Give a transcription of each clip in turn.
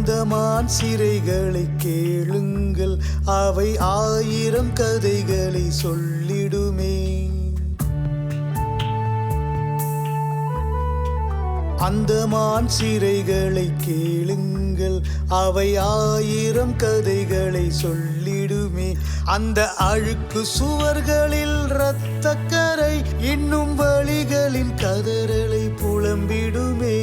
அந்தமான் சிறைகளை கேளுங்கள். அவை ஆயிரம் கதைகளை சொல்லிடுமே. அந்தமான் சிறைகளை கேளுங்கள். அவை ஆயிரம் கதைகளை சொல்லிடுமே அந்த அழுக்கு சுவர்களில் இரத்தக்கரை இன்னும் வழிகளின் கதறலை புலம்பிடுமே.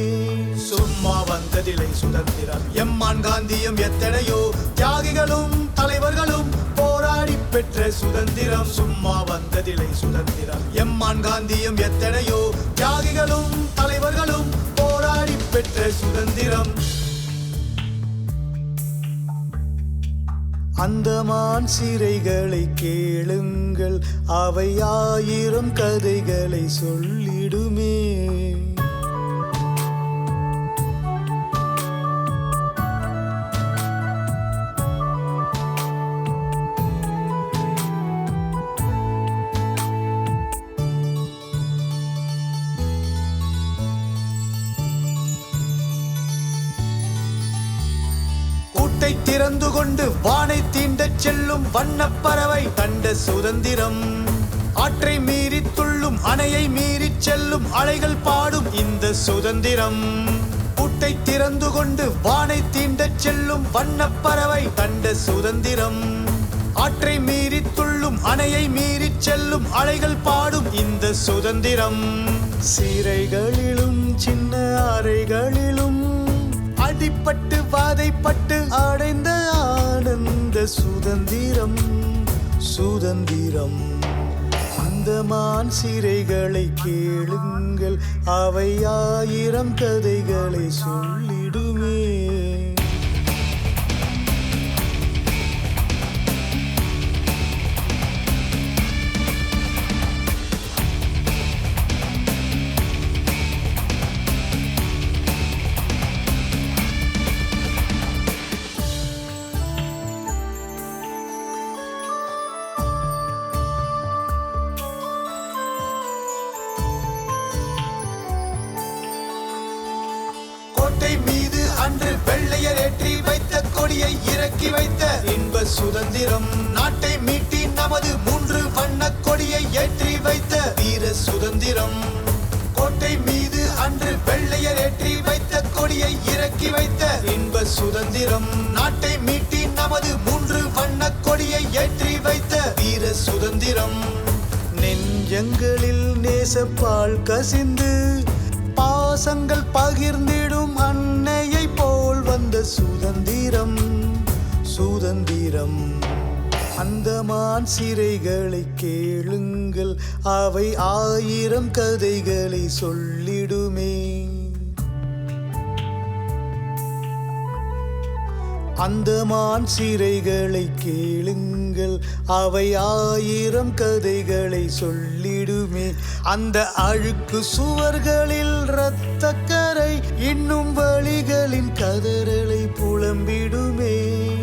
சும்மா வந்ததில்லை சுதந்திரம். எம்மான் காந்தியும் எத்தனையோ தியாகிகளும் தலைவர்களும் போராடி பெற்ற சுதந்திரம். சும்மா வந்ததில்லை சுதந்திரம். எம்மான் காந்தியும் எத்தனையோ தியாகிகளும் தலைவர்களும் போராடி பெற்ற சுதந்திரம். அந்தமான் சிறைகளை கேளுங்கள் அவை ஆயிரம் கதைகளை சொல்லிடுமே. பறந்து கொண்டு வானை தீண்டச் செல்லும் வண்ண பறவை கண்ட சுதந்திரம். ஆற்றை மீறி துள்ளும் அணையை மீறிச் செல்லும் அலைகள் பாடும் இந்த சுதந்திரம். கூட்டை திறந்து கொண்டு வானை தீண்டச் செல்லும் வண்ண பறவை கண்ட சுதந்திரம். ஆற்றை மீறி துள்ளும் அணையை மீறிச் செல்லும் அலைகள் பாடும் இந்த சுதந்திரம். சிறைகளிலும் சின்ன அறைகளிலும் அடிப்பட்டு வாதைப்பட்டு அடைந்த ஆனந்த சுதந்திரம் சுதந்திரம். அந்தமான் சிறைகளை கேளுங்கள் அவை ஆயிரம் கதைகளை சொல்லிடுமே. கொடியை இறக்கி வைத்த இன்ப சுதந்திரம். நாட்டை மீட்டி நமது மூன்று வண்ண கொடியை ஏற்றி வைத்த வீர சுதந்திரம். கோட்டை மீது அன்று வெள்ளையர் ஏற்றி வைத்த கொடியை இறக்கி வைத்த இன்ப சுதந்திரம். நாட்டை மீட்டி நமது மூன்று வண்ண கொடியை ஏற்றி வைத்த வீர சுதந்திரம். நெஞ்சங்களில் நேசப்பால் கசிந்து பாசங்கள் பகிர்ந்திடும் அன்னையை போல் வந்த சுதந்திரம். சுதந்திரம். அந்தமான் சிறைகளை கேளுங்கள் அவை ஆயிரம் கதைகளை சொல்லிடுமே. அந்தமான் சிறைகளை கேளுங்கள் அவை ஆயிரம் கதைகளை சொல்லிடுமே. அந்த அழுக்கு சுவர்களில் இரத்தக்கரை இன்னும் வழிகளின் கதறலை புலம்பிடுமே.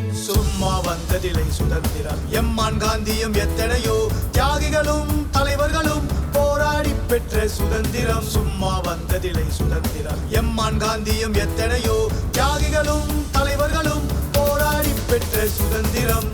சும்மா சுதந்திரம் எம்மான் காந்தியும் எத்தனையோ தியாகிகளும் தலைவர்களும் போராடி பெற்ற சுதந்திரம். சும்மா வந்ததில்லை சுதந்திரம். எம்மான் காந்தியும் எத்தனையோ தியாகிகளும் தலைவர்களும் போராடி பெற்ற சுதந்திரம்.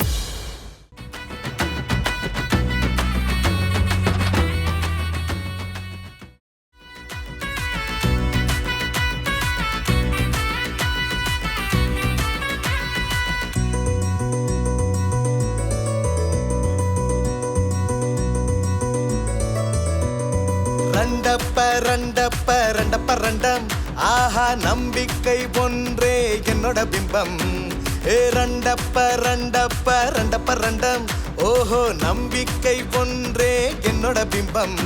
ரெண்டப்ப ரெண்டப்ப ரெண்டம். ஆஹா நம்பிக்கை ஒன்றே என்னோட பிம்பம். ஏ ரெண்டப்ப ரெண்டப்ப ரெண்டப்ப ரெண்டம். ஓஹோ நம்பிக்கை ஒன்றே என்னோட பிம்பம்.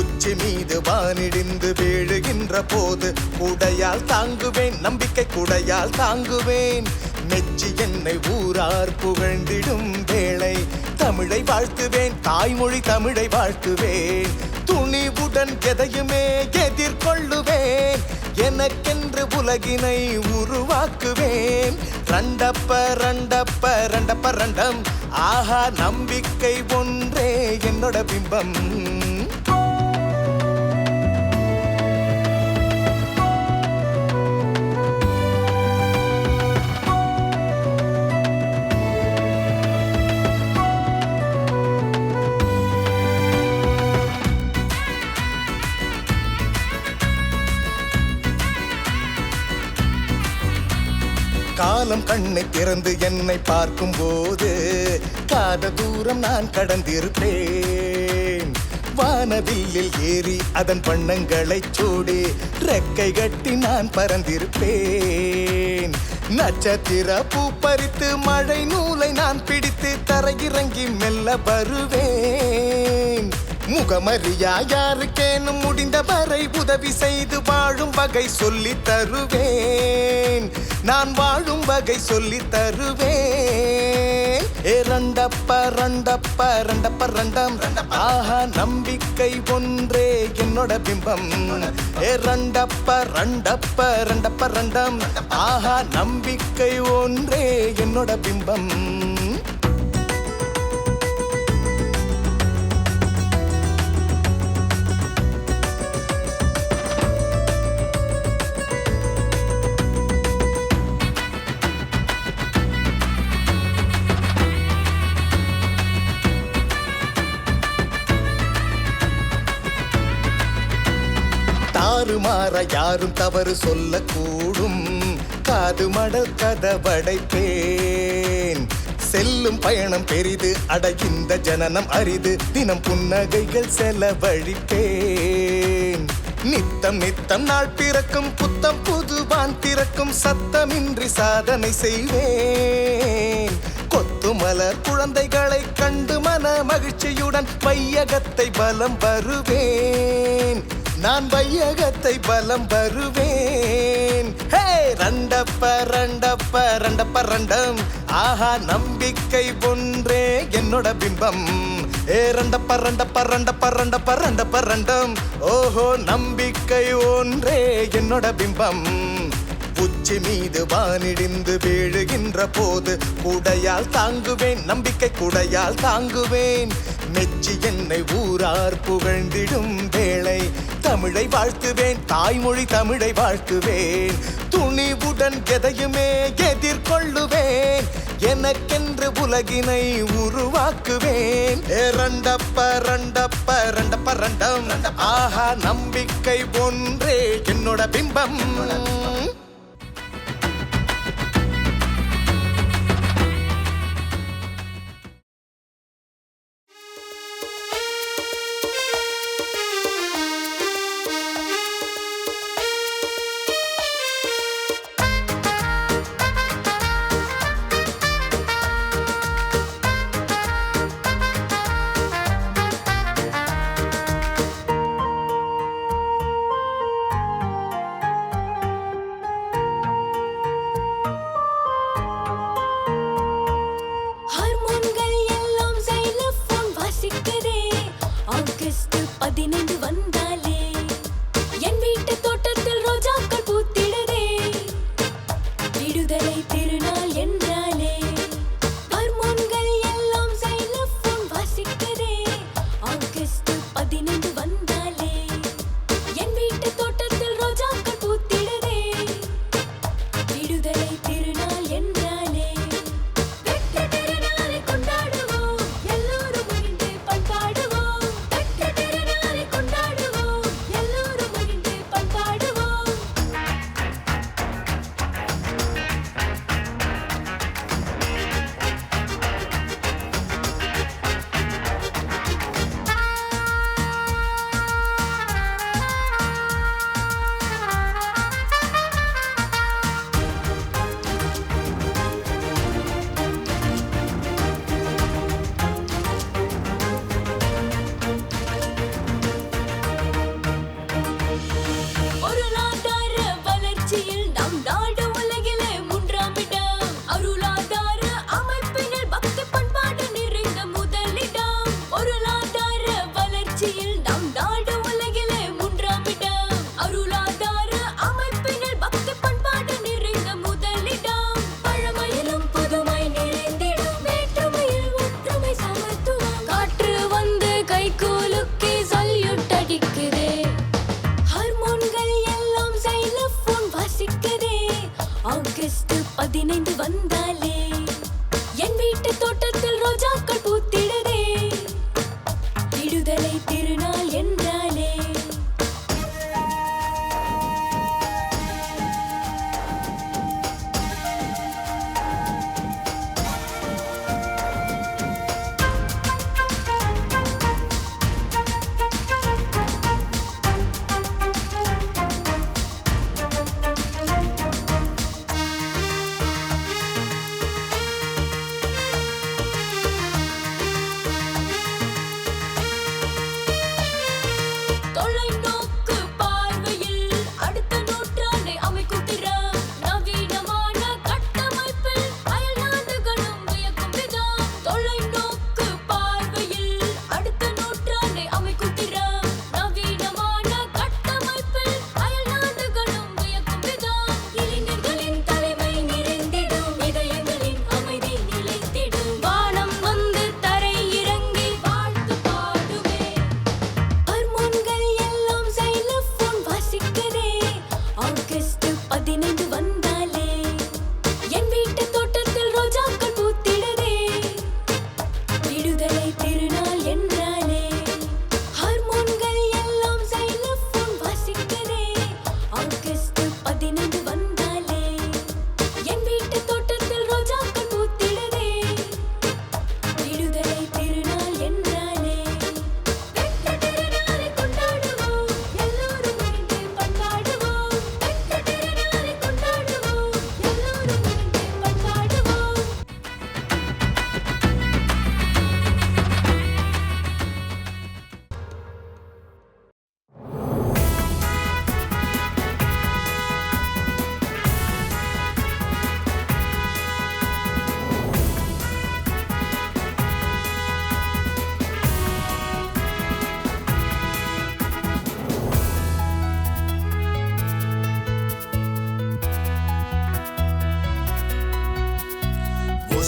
உச்சி மீது வானிடிந்து வீழுகின்ற போது குடையால் தாங்குவேன் நம்பிக்கை குடையால் தாங்குவேன். நெச்சி என்னை ஊரார் புகழ்ந்திடும் வேளை. தமிழை வாழ்த்துவேன் தாய்மொழி தமிழை வாழ்த்துவேன். துணிவுடன் எதையுமே எதிர்கொள்ளுவேன். எனக்கென்று உலகினை உருவாக்குவேன். ரண்டப்ப ரண்டப்ப ரண்டப்ப ரண்டம். ஆஹா நம்பிக்கை ஒன்றே என்னோட பிம்பம். காலம் கண்ணை திறந்து என்னை பார்க்கும் போது காத தூரம் நான் கடந்திருப்பேன். வானவில்லில் ஏறி அதன் வண்ணங்களை சூடி ரெக்கை கட்டி நான் பறந்திருப்பேன். நட்சத்திர பூ பறித்து மழை நூலை நான் பிடித்து தரையிறங்கி மெல்ல வருவேன். முகமறியா யாருக்கேனும் முடிந்த வரை உதவி செய்து வாழும் வகை சொல்லி தருவேன். நான் வாழும் வகை சொல்லி தருவேன். ஏ ரண்டப்ப ரண்டப்ப ரண்டம். ஆஹா நம்பிக்கை ஒன்றே என்னோட பிம்பம். இரண்டப்ப ரண்டப்ப ரண்டப்ப ரண்டப்ப ரண்டம். ஆஹா நம்பிக்கை ஒன்றே என்னோட பிம்பம். யாரும் தவறு சொல்லக்கூடும். காது மடல் கதவடைப்பேன். செல்லும் பயணம் பெரிது அடைகின்ற ஜனனம் அரிது. தினம் புன்னகைகள் செலவழிப்பேன். நித்தம் நித்தம் நாள் பிறக்கும் புத்தம் புதுவான் திறக்கும் சத்தமின்றி சாதனை செய்வேன். கொத்துமலர் குழந்தைகளை கண்டு மன மகிழ்ச்சியுடன் வையகத்தை பலம் வருவேன். நான் வையகத்தை பலம் வருவேன் ஹே ரண்டப்ப ரண்டப்ப ரண்டப்ப ரண்டம். ஆஹா நம்பிக்கை ஒன்றே என்னோட பிம்பம். ஏ ரண்டப்ப ரண்டப்ப ரண்டப்ப ரண்டப்ப ரண்டப்ப ரண்டம். ஓஹோ நம்பிக்கை ஒன்றே என்னோட பிம்பம். உச்சி மீது வானிடிந்து வீழுகின்ற போது குடையால் தாங்குவேன் நம்பிக்கை குடையால் தாங்குவேன். மெச்சி என்னை ஊரார் புகழ்ந்திடும் வேளை தமிழை வாழ்த்துவேன். தாய்மொழி தமிழை வாழ்த்துவேன். துணிவுடன் எதையுமே எதிர்கொள்ளுவேன். எனக்கென்று உலகினை உருவாக்குவேன். ஏ ரண்டப்ப ரண்டப்ப ரண்டப்ப ரண்டம். ஆஹா நம்பிக்கை ஒன்றே என்னோட பிம்பம். ஆகஸ்ட் பதினைந்து வந்தாலே என் வீட்டு தோட்டத்தில் ரோஜாக்கள் பூ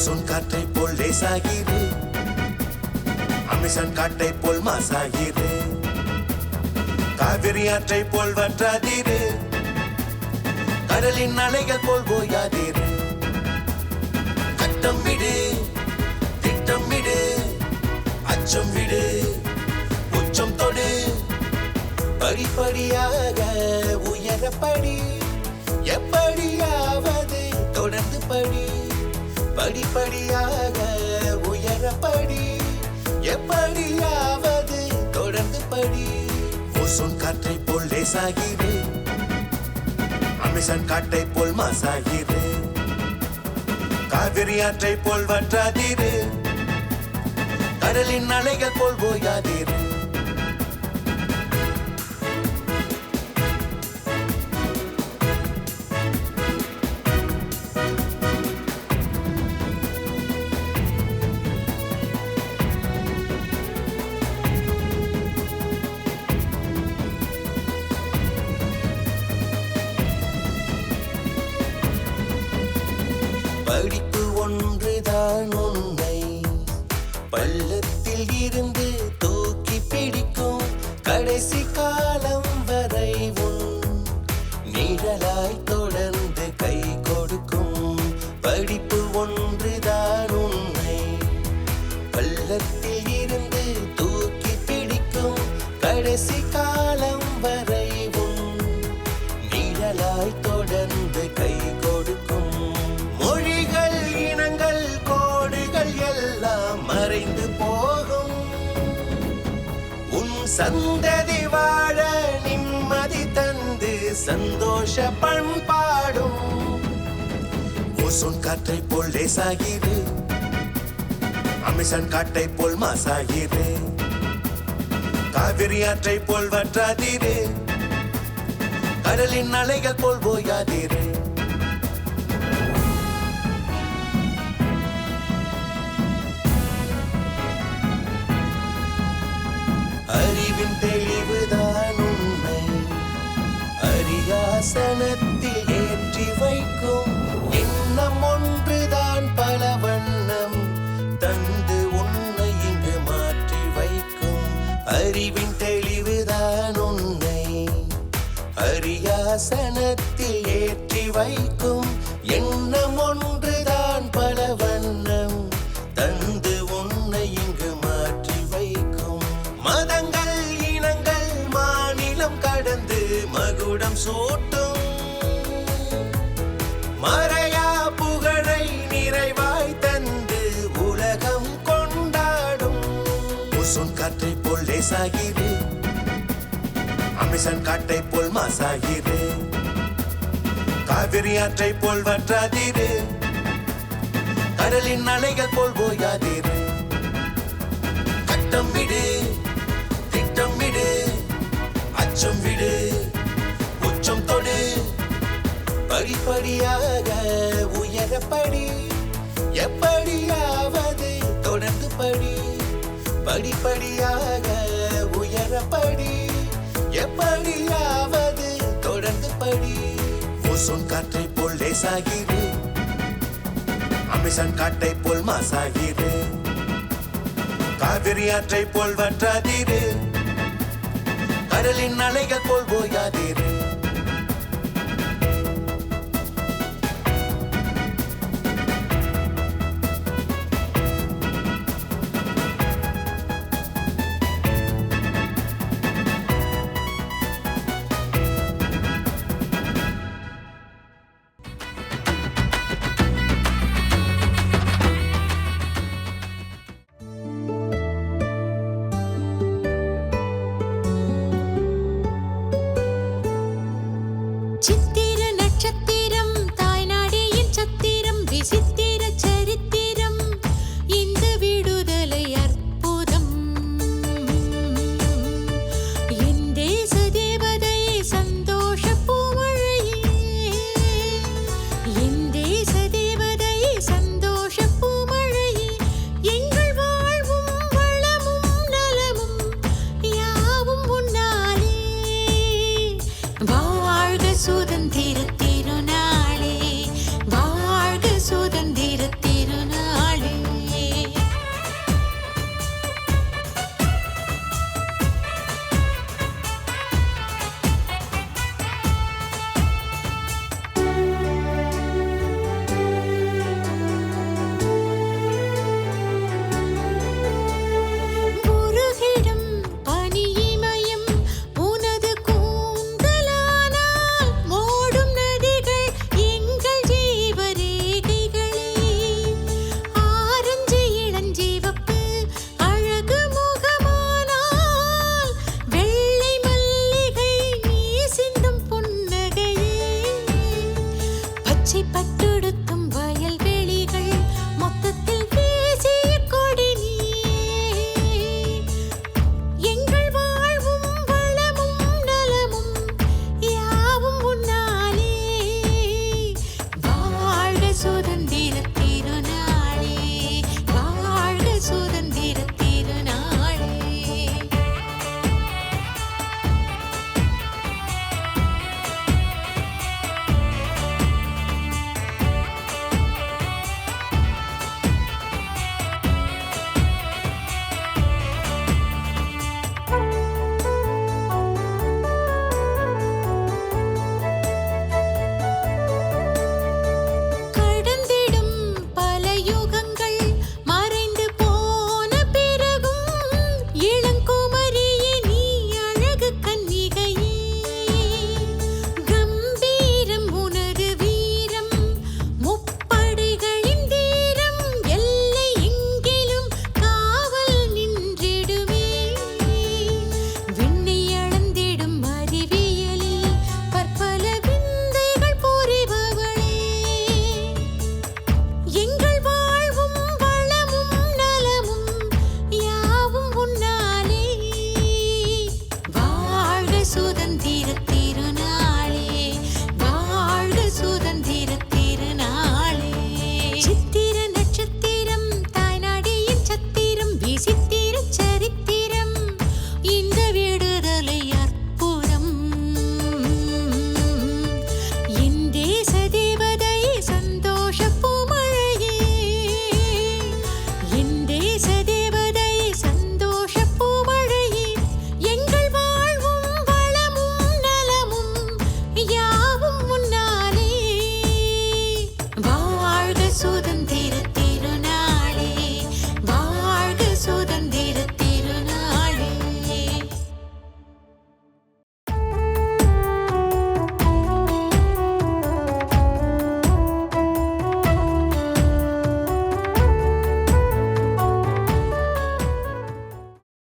அமேசான் காற்றை போல் லேசாகிறே அமேசான் காட்டை போல் மாசாகிறே காவிரி ஆற்றை போல் வற்றாதீரு கடலின் அலைகள் போல் போயாதீரு கட்டம் விடு திட்டம் விடு அச்சம் விடு உச்சம் தொடு படிப்படியாக உயரப்படி படிப்படியாக உயரப்படி. எப்படியாவது தொடர்ந்து படி. ஓசோன் காற்றை போல் லேசாகிரு அமேசான் காட்டை போல் மாசாகிரு காவிரி ஆற்றை போல் வற்றாதீரு. கடலின் அலைகள் போல் போயாதீரு கடைசி காலம் வரைவும் உன் நிழலாய் தொடர்ந்து கை கொடுக்கும். மொழிகள் இனங்கள் கோடுகள் எல்லாம் மறைந்து போகும். உன் சந்ததி வாழ நிம்மதி தந்து சந்தோஷ பண்பாடும் ஓசோன் காற்றை போல் லேசாகிறேன் அமேசான் காட்டை போல் மாசாகிறேன் காவிரி ஆற்றை போல் வற்றாதீரே. கடலின் அலைகள் போல் போயாதீரு அறிவின் தெளிவுதான் உண்மை. அரியாசன அரியாசனத்தில் ஏற்றி வைக்கும். எண்ணம் ஒன்றுதான் பல வண்ணம். தந்து உன்னை இங்கு மாற்றி வைக்கும். மதங்கள் இனங்கள் மாநிலம் கடந்து மகுடம் சூட்டும். மறையா புகழை நிறைவாய் தந்து உலகம் கொண்டாடும். காற்றை போல் லேசாகிறேன் அமேசான் காட்டை போல் மாசாகிரு காவிரி ஆற்றை போல் வற்றாதீரு. கடலின் அலைகள் போல் போயாதீரு கட்டம் விடு திட்டம் விடு அச்சம் விடு உச்சம் தொடு. படிப்படியாக உயரப்படி எப்படியாவது தொடர்ந்து படி. படிப்படியாக உயரப்படி. எப்படியாவது தொடர்ந்து படி. ஓசோன் காற்றை போல் லேசாகிரு அமேசான் காட்டை போல் மாசாகிரு காவிரி ஆற்றை போல் வற்றாதீரு கடலின் அலைகள் போல் போயாதீரு